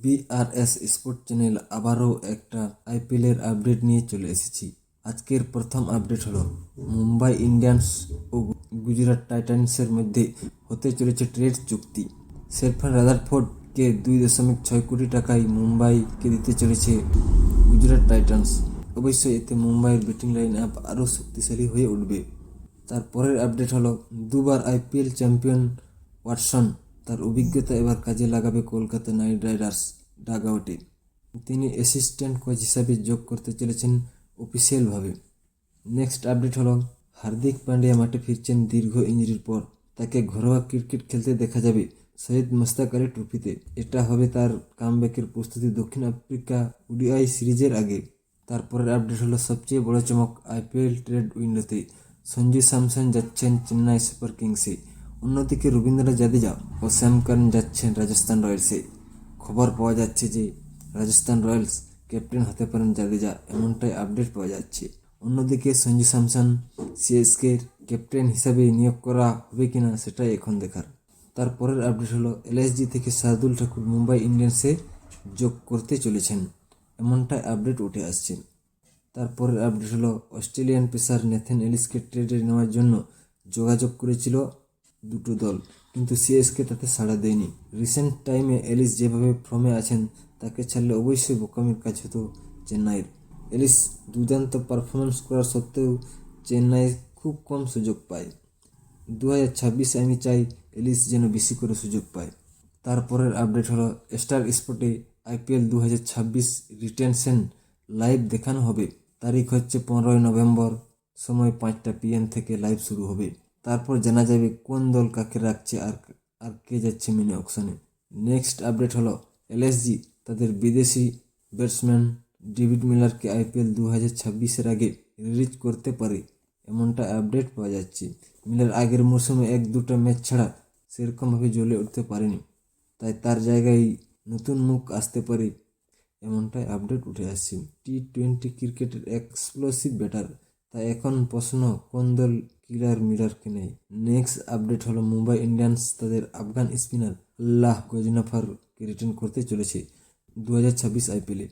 BRS sport channel আবারও একটা আইপিএলের আপডেট নিয়ে চলে এসেছি। আজকের প্রথম আপডেট হলো, মুম্বাই ইন্ডিয়ান্স ও গুজরাট টাইটান্সের মধ্যে হতে চলেছে ট্রেড চুক্তি। সেরফান রাদারফোর্ডকে দুই দশমিক ছয় কোটি টাকায় মুম্বাইকে দিতে চলেছে গুজরাট টাইটান্স। অবশ্যই এতে মুম্বাইয়ের ব্যাটিং লাইন আপ আরও শক্তিশালী হয়ে উঠবে। তারপরের আপডেট হলো, দুবার আইপিএল চ্যাম্পিয়ন ওয়াটসন তার অভিজ্ঞতা এবার কাজে লাগাবে কলকাতা নাইট রাইডার্স ডাগআউটে তিনি অ্যাসিস্ট্যান্ট কোচ হিসাবে যোগ করতে চলেছেন অফিসিয়ালভাবে। নেক্সট আপডেট হলো, হার্দিক পান্ডিয়া মাঠে ফিরছেন দীর্ঘ ইঞ্জুরির পর। তাকে ঘরোয়া ক্রিকেট খেলতে দেখা যাবে সৈয়দ মুস্তাক ট্রফিতে। এটা হবে তার কামব্যাকের প্রস্তুতি দক্ষিণ আফ্রিকা ওডিআই সিরিজের আগে। তারপরের আপডেট হলো, সবচেয়ে বড় চমক আইপিএল ট্রেড উইন্ডোতে সঞ্জু স্যামসন যাচ্ছেন চেন্নাই সুপার কিংসে। অন্যদিকে রবীন্দ্র জাদেজা ও শ্যাম কারণ যাচ্ছেন রাজস্থান রয়্যালসে খবর পাওয়া যাচ্ছে যে রাজস্থান রয়্যালস ক্যাপ্টেন হতে পারেন জাদেজা এমনটাই আপডেট পাওয়া যাচ্ছে। অন্যদিকে সঞ্জু স্যামসন সিএসকের ক্যাপ্টেন হিসাবে নিয়োগ করা হবে কিনা সেটাই এখন দেখার। তারপরের আপডেট হলো এলএসজি থেকে শার্দুল ঠাকুর মুম্বাই ইন্ডিয়ান্সে যোগ করতে চলেছেন, এমনটাই আপডেট উঠে আসছে। তারপরের আপডেট হলো, অস্ট্রেলিয়ান পেসার নেথেন এলিসকে ট্রেডে নেওয়ার জন্য যোগাযোগ করেছিল দুটো দল। কিন্তু সিএসকে তাতে সাড়া দেয়নি। রিসেন্ট টাইমে এলিস যেভাবে ফর্মে আছেন, তাকে ছাড়লে অবশ্যই বোকামির কাজ হতো চেন্নাইয়ের। এলিস দুর্দান্ত পারফরমেন্স করা সত্ত্বেও চেন্নাই খুব কম সুযোগ পায়। দু হাজার ছাব্বিশে আমি চাই এলিস যেন বেশি করে সুযোগ পায়। তারপরের আপডেট হলো স্টার স্পোর্টে আইপিএল দু হাজার ছাব্বিশ রিটেনশন লাইভ দেখানো হবে। তারিখ হচ্ছে পনেরোই নভেম্বর, সময় পাঁচটা পিএম থেকে লাইভ শুরু হবে। তারপর জানা যাবে কোন দল কাকে রাখছে আর আর কে যাচ্ছে মিনি অকশনে নেক্সট আপডেট হলো এলএসজি তাদের বিদেশি ব্যাটসম্যান ডেভিড মিলারকে আইপিএল দু হাজার ছাব্বিশের আগে রিলিজ করতে পারে, এমনটা আপডেট পাওয়া যাচ্ছে। মিলার আগের মরশুমে এক দুটো ম্যাচ ছাড়া সেরকমভাবে জ্বলে উঠতে পারেনি, তাই তার জায়গায় নতুন মুখ আসতে পারে, এমনটাই আপডেট উঠে আসছে। টি টোয়েন্টি ক্রিকেটের এক্সপ্লোসিভ ব্যাটার তাই এখন প্রশ্ন, কোন দল কিলার মিরারকে নেই নেক্সট আপডেট হলো মুম্বাই ইন্ডিয়ান্স তাদের আফগান স্পিনার আল্লাহ গজনাফারকে রিটার্ন করতে চলেছে দু হাজার ছাব্বিশ আইপিএলে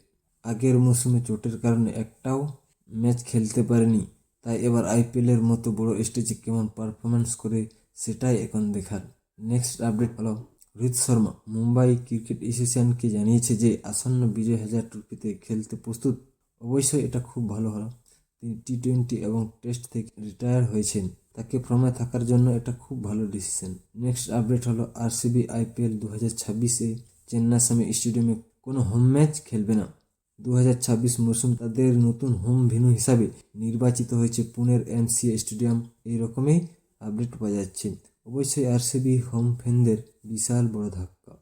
আগের মৌসুমে চোটের কারণে একটাও ম্যাচ খেলতে পারেনি, তাই এবার আইপিএলের মতো বড় স্টেজে কেমন পারফরমেন্স করে সেটাই এখন দেখার। নেক্সট আপডেট হলো রোহিত শর্মা। মুম্বাই ক্রিকেট অ্যাসোসিয়েশনকে জানিয়েছে যে আসন্ন বিজয় হাজার ট্রফিতে খেলতে প্রস্তুত। অবশ্যই এটা খুব ভালো হলো। টি টোয়েন্টি এবং টেস্ট থেকে রিটায়ার হয়েছেন। তাকে ফর্মে থাকার জন্য এটা খুব ভালো ডিসিশন নেক্সট আপডেট হলো আরসিবি আইপিএল দু হাজার ছাব্বিশে চেন্নাস্বামী স্টেডিয়ামে কোনো হোম ম্যাচ খেলবে না। দু হাজার ছাব্বিশ মরশুম তাদের নতুন হোম ভেন্যু হিসাবে নির্বাচিত হয়েছে পুনের এমসিএ স্টেডিয়াম। এই রকমই আপডেট পাওয়া যাচ্ছে। অবশ্যই আরসিবি হোম ফ্যানদের বিশাল বড় ধাক্কা।